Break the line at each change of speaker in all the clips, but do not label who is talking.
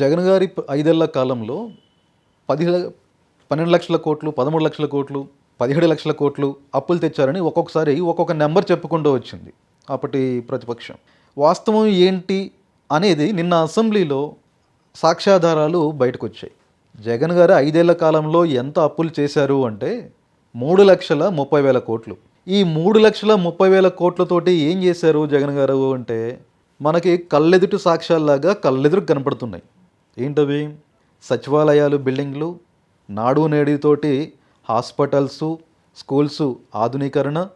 జగన్ గారి ఐదేళ్ళ కాలంలో పది పన్నెండు లక్షల కోట్లు పదమూడు లక్షల కోట్లు పదిహేడు లక్షల కోట్లు అప్పులు తెచ్చారని ఒక్కొక్కసారి ఒక్కొక్క నెంబర్ చెప్పుకుంటూ వచ్చింది అప్పటి ప్రతిపక్షం. వాస్తవం ఏంటి అనేది నిన్న అసెంబ్లీలో సాక్ష్యాధారాలు బయటకు వచ్చాయి జగన్ గారు ఐదేళ్ళ కాలంలో ఎంత అప్పులు చేశారు అంటే మూడు లక్షల ముప్పై వేల కోట్లు. ఈ మూడు లక్షల ముప్పై వేల కోట్లతోటి ఏం చేశారు జగన్ గారు అంటే మనకి కళ్ళెదుటి సాక్ష్యాల్లాగా కళ్ళెదురు కనపడుతున్నాయి. ఏంటవి? సచివాలయాలు బిల్డింగ్లు నాడు నేడితోటి హాస్పిటల్స్ స్కూల్స్ ఆధునీకరణ.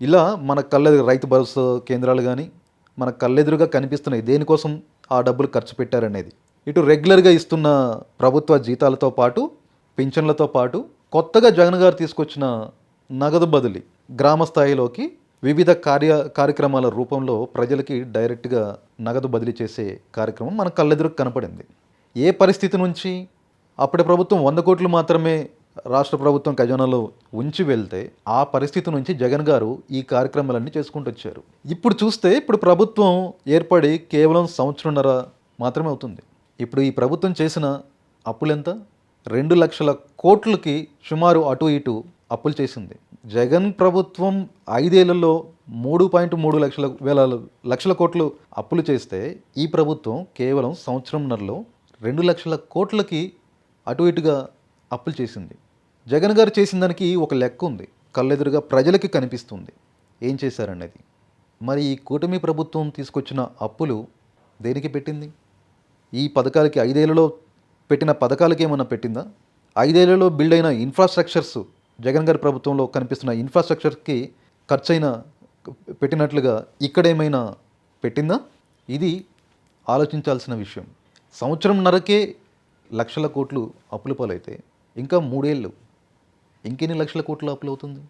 ఇలా మన కళ్ళెదురు రైతు భరోసా కేంద్రాలు కానీ మన కళ్ళెదురుగా కనిపిస్తున్నాయి. దేనికోసం ఆ డబ్బులు ఖర్చు పెట్టారనేది. ఇటు రెగ్యులర్గా ఇస్తున్న ప్రభుత్వ జీతాలతో పాటు పింఛన్లతో పాటు కొత్తగా జగన్ గారు తీసుకొచ్చిన నగదు బదిలీ గ్రామ స్థాయిలోకి వివిధ కార్య కార్యక్రమాల రూపంలో ప్రజలకి డైరెక్ట్గా నగదు బదిలీ చేసే కార్యక్రమం మన కళ్ళెదురుకు కనపడింది. ఏ పరిస్థితి నుంచి అప్పటి ప్రభుత్వం వంద కోట్లు మాత్రమే రాష్ట్ర ప్రభుత్వం ఖజానాలో ఉంచి వెళ్తే ఆ పరిస్థితి నుంచి జగన్ గారు ఈ కార్యక్రమాలన్నీ చేసుకుంటూ వచ్చారు. ఇప్పుడు చూస్తే ఇప్పుడు ప్రభుత్వం ఏర్పడి కేవలం సంవత్సరంన్నర మాత్రమే అవుతుంది. ఇప్పుడు ఈ ప్రభుత్వం చేసిన అప్పులెంత? రెండు లక్షల కోట్లకి సుమారు అటు ఇటు అప్పులు చేసింది. జగన్ ప్రభుత్వం ఐదేళ్ళలో మూడు పాయింట్ మూడు లక్షల వేల లక్షల కోట్లు అప్పులు చేస్తే ఈ ప్రభుత్వం కేవలం సంవత్సరంన్నరలో రెండు లక్షల కోట్లకి అటు ఇటుగా అప్పులు చేసింది. జగన్ గారు చేసిన దానికి ఒక లెక్క ఉంది. కళ్ళెదురుగా ప్రజలకి కనిపిస్తుంది. ఏం చేశారనేది. మరి ఈ కూటమి ప్రభుత్వం తీసుకొచ్చిన అప్పులు దేనికి పెట్టింది? ఈ పథకాలకి ఐదేళ్ళలో పెట్టిన పథకాలకి ఏమన్నా పెట్టిందా? ఐదేళ్ళలో బిల్డ్ అయిన ఇన్ఫ్రాస్ట్రక్చర్స్ జగన్ గారి ప్రభుత్వంలో కనిపిస్తున్న ఇన్ఫ్రాస్ట్రక్చర్కి ఖర్చైన పెట్టినట్లుగా ఇక్కడేమైనా పెట్టిందా? ఇది ఆలోచించాల్సిన విషయం. సంవత్సరంన్నరకే లక్షల కోట్లు అప్పుల పాలైతే ఇంకా మూడేళ్ళు ఇంకెన్ని లక్షల కోట్లు అప్పులు అవుతుంది